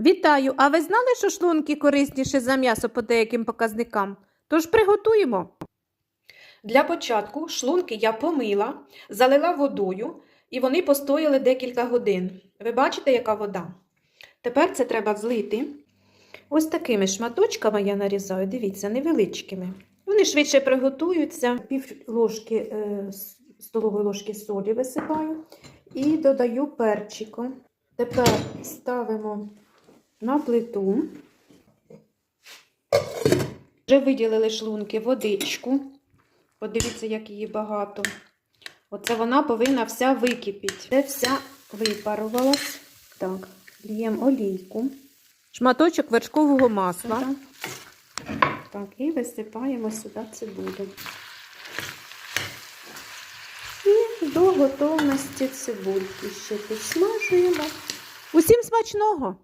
Вітаю! А ви знали, що шлунки корисніше за м'ясо по деяким показникам? Тож приготуємо. Для початку шлунки я помила, залила водою, і вони постояли декілька годин. Ви бачите, яка вода? Тепер це треба злити. Ось такими шматочками я нарізаю, дивіться, невеличкими. Вони швидше приготуються. Пів ложки, е, столової ложки солі висипаю і додаю перчику. Тепер ставимо на плиту. Вже виділили шлунки водичку. Подивіться, як її багато. Оце вона повинна вся википіти. Це вся випарувалась. Так, л'ємо олійку. Шматочок вершкового масла. Так, і висипаємо сюди цибулю. І до готовності цибульки ще підсмажуємо. Усім смачного!